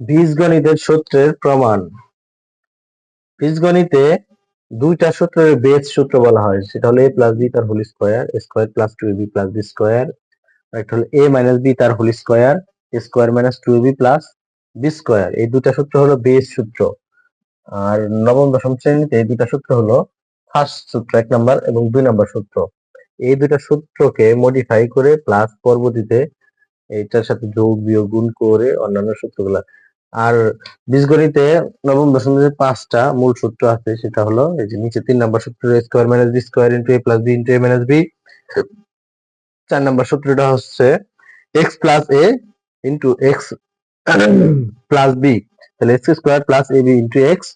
বীজগণিতের সূত্রের প্রমাণ। বীজগণিতে দুইটা সূত্রের বেস সূত্র বলা হয়। সেটা হলো এ প্লাস বি তার whole square square plus two B plus B square একটা হলো এ মাইনাস বি তার whole square square minus two B plus B square এই দুটা সূত্র হলো বেস সূত্র। আর নবম, দশম শ্রেণীতে এই দুটা সূত্র হলো ফার্স্ট সূত্র, এক নাম্বার এবং দুই নাম্বার সূত্র। এই দুটা সূত্রকে মডিফাই করে প্লাস পরবর্তীতে এটার সাথে যোগ, বিয়োগ, গুণ করে অন্যান্য সূত্রগুলা আর বীজগণিতে নবম, দশম যে পাঁচটা মূল সূত্র আছে, সেটা হলো এই যে নিচে তিন নাম্বার সূত্র square minus B square into A plus B into A minus B চার নাম্বার সূত্রটা হচ্ছে X plus A into X plus B তাহলে X square plus A B into X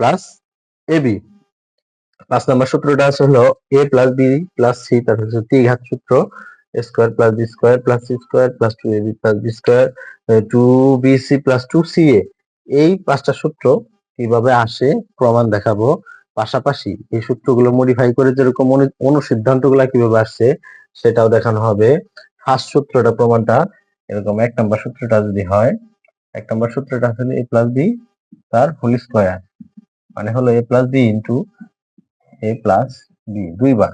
plus A B পাঁচ number সূত্রটা হলো A plus B plus C তারপর হচ্ছে ত্রিঘাত সূত্র। Square plus B square plus C square plus two A B plus B square two B C plus two C A এই পাঁচটা সূত্র কীভাবে আসে প্রমাণ দেখাবো। পাশাপাশি এই সূত্রগুলো মডিফাই করে যেরকম অনুসিদ্ধান্তগুলা কীভাবে আসছে সেটাও দেখানো হবে। ফার্স্ট সূত্রটা প্রমাণটা, এরকম এক নম্বর সূত্রটা যদি হয়, এক নম্বর সূত্রটা হলো এ প্লাস বি তার হোল স্কোয়ার মানে হলো A plus B into A plus B দুইবার।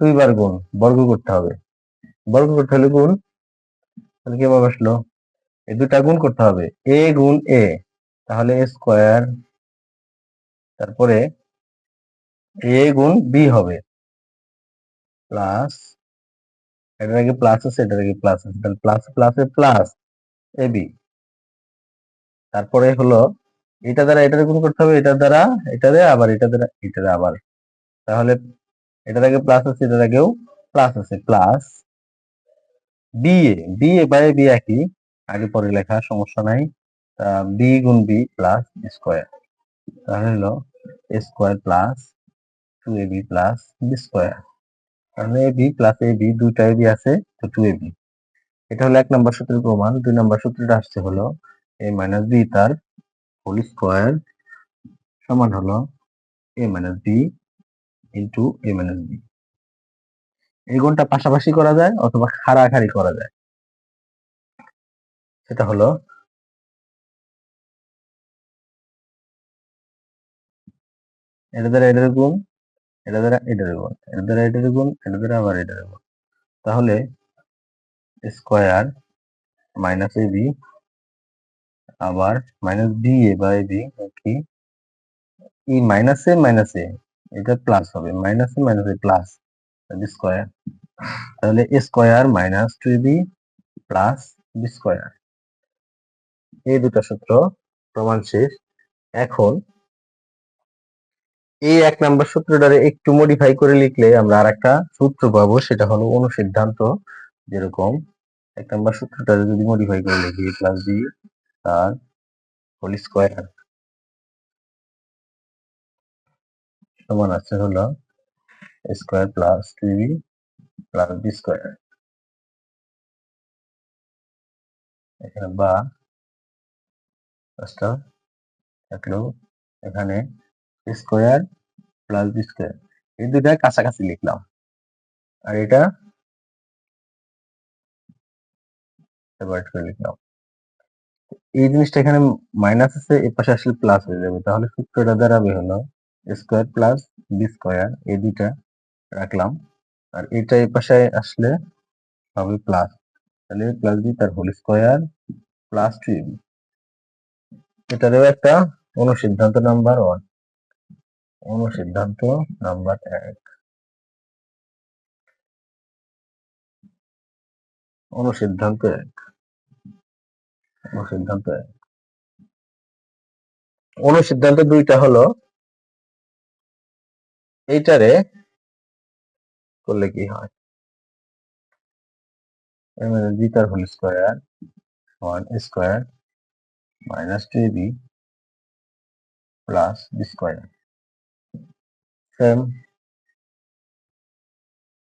দুইবার গুণ, বর্গ করতে হবে। বর্গ করতে হলে গুণ, তাহলে কীভাবে আসলো? এই দুটা গুণ করতে হবে। এ গুণ এ, তাহলে এ স্কোয়ার, তারপরে এ গুণ বি হবে। প্লাস, এটার আগে প্লাস আছে, এটার আগে প্লাস আছে, তাহলে প্লাস, প্লাসে প্লাস এ বি। তারপরে হলো, এটা দ্বারা এটা গুণ করতে হবে এটার দ্বারা এটা দিয়ে আবার, এটা দ্বারা এটা আবার। তাহলে এটার আগে প্লাস আছে এটার আগেও প্লাস আছে plus B A B A by B একই, আগে পরে লেখা, সমস্যা নাই। বি গুণ বি প্লাস স্কোয়ার তাহলে হলো square plus two A B plus B square তাহলে A B plus A B দুইটা এ বি আছে, তো টু এ বি এটা হলো এক নম্বর সূত্রের প্রমাণ, দুই নম্বর সূত্রটা আসছে হলো এ মাইনাস বি তার হোল স্কোয়ার সমান হলো A minus B into A minus B এই গুণটা পাশাপাশি করা যায় অথবা খাড়াখাড়ি করা যায়। সেটা হলো এটা দ্বারা এটার গুণ, এটা দ্বারা এটার গুণ, এটা দ্বারা এটার গুণ, এটা দ্বারা আবার এটার গুণ। তাহলে স্কোয়ার মাইনাস এ বি আবার মাইনাস বি এ বা এ বি কি? ই মাইনাস এ মাইনাস এ এটা প্লাস হবে মাইনাস মাইনাস প্লাস স্কোয়ার তাহলে A square minus two B plus B square এই দুটো সূত্র প্রমাণ শেষ। এখন এই এক নাম্বার সূত্রটারে একটু মডিফাই করে লিখলে আমরা আর একটা সূত্র পাবো, সেটা হলো অনুসিদ্ধান্ত। যেরকম এক নাম্বার সূত্রটা যদি মডিফাই করে লিখি প্লাস বি তার হোল স্কোয়ার সমান আছে হলো square plus two plus B square এখানে বা থাকল এখানে স্কোয়ার প্লাস বি স্কোয়ার এই দুটা কাছাকাছি লিখলাম। আর এটা সেপারেট করে লিখলাম। এই জিনিসটা এখানে মাইনাস আছে, এর পাশে আসলে প্লাস হয়ে যাবে। তাহলে সূত্রটা দাঁড়াবে হলো স্কোয়ার প্লাস বি স্কোয়ার এই দুইটা রাখলাম। আর এটা এই পাশে আসলে হবে প্লাস তাহলে প্লাস বি তার whole square plus two B এটারও একটা অনুসিদ্ধান্ত নাম্বার ওয়ান অনুসিদ্ধান্ত নাম্বার এক। অনুসিদ্ধান্ত এক। অনুসিদ্ধান্ত এক। অনুসিদ্ধান্ত দুইটা হলো এইটারে করলে কি হয়? বি তার whole square one square minus two B plus B square same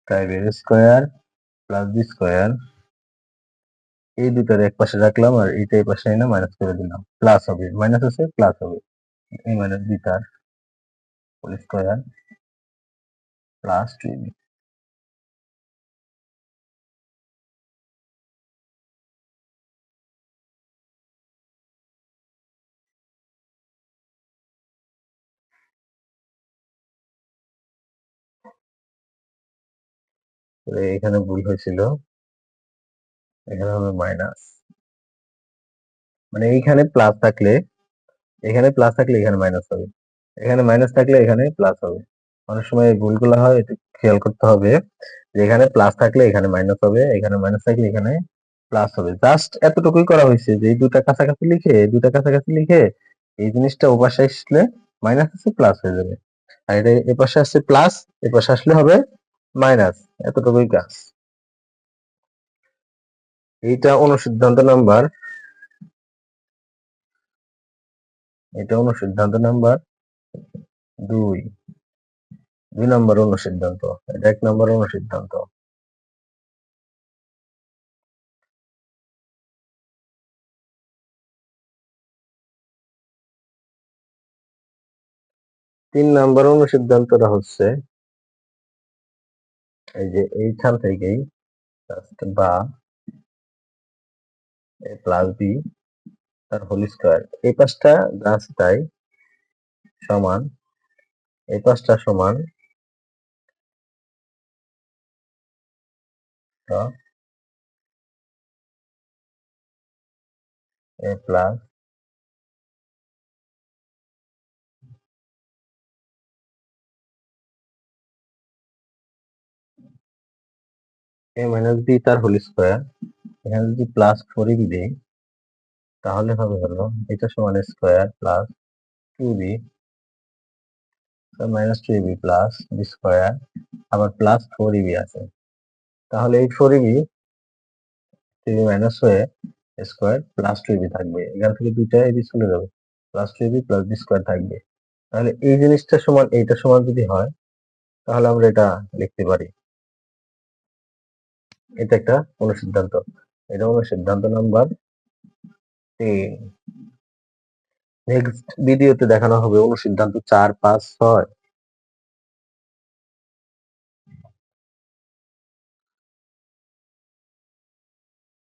five এর স্কোয়ার প্লাস বি স্কোয়ার এই দুটার এক পাশে রাখলাম আর এইটা এই পাশে এনে মাইনাস করে দিলাম। প্লাস হবে মাইনাস আছে প্লাস হবে। এই মাইনাস বি তার হোল স্কোয়ার প্লাস টু এখানে ভুল হয়েছিল। এখানে হবে মাইনাস মানে এইখানে প্লাস থাকলে, এখানে প্লাস থাকলে এখানে মাইনাস হবে। এখানে মাইনাস থাকলে এখানে প্লাস হবে। অনেক সময় এই ভুলগুলো হয় একটু খেয়াল করতে হবে এখানে প্লাস থাকলে এখানে মাইনাস হবে, এখানে মাইনাস থাকলে এখানে প্লাস হবে। জাস্ট এতটুকুই করা হয়েছে যে এই দুটা কাছাকাছি লিখে, এই দুটা কাছাকাছি লিখে এই জিনিসটা ওপাশে আসলে মাইনাস আছে প্লাস হয়ে যাবে। আর এটা এপাশে আসছে প্লাস এপাশে আসলে হবে মাইনাস এতটুকুই কাজ এইটা অনুসিদ্ধান্ত নাম্বার এটা অনুসিদ্ধান্ত নাম্বার দুই। দুই নম্বর অনুসিদ্ধান্ত এটা এক নম্বর অনুসিদ্ধান্ত তিন নম্বর অনুসিদ্ধান্তটা হচ্ছে, এই যে এইখান থেকেই বা প্লাস বি তার হোল স্কোয়ার এই পাশটা জাস্ট তাই সমান, এই পাশটা সমান A plus A minus B তার হোল স্কোয়ার এখানে যদি প্লাস ফোর বি দিই তাহলে হবে হলো এটা সমান square plus two B minus two B plus B square আবার প্লাস ফোর বি আছে তাহলে এই four B two B minus হয়ে স্কোয়ার প্লাস টু বি থাকবে। এখান থেকে দুইটা এবি চলে যাবে। Plus two B plus B square থাকবে। তাহলে এই জিনিসটা সমান, এইটা সমান যদি হয়, তাহলে আমরা এটা লিখতে পারি। এটা একটা অনুসিদ্ধান্ত। এটা অনুসিদ্ধান্ত নাম্বার নেক্সট ভিডিওতে দেখানো হবে অনুসিদ্ধান্ত চার, পাঁচ, ছয়।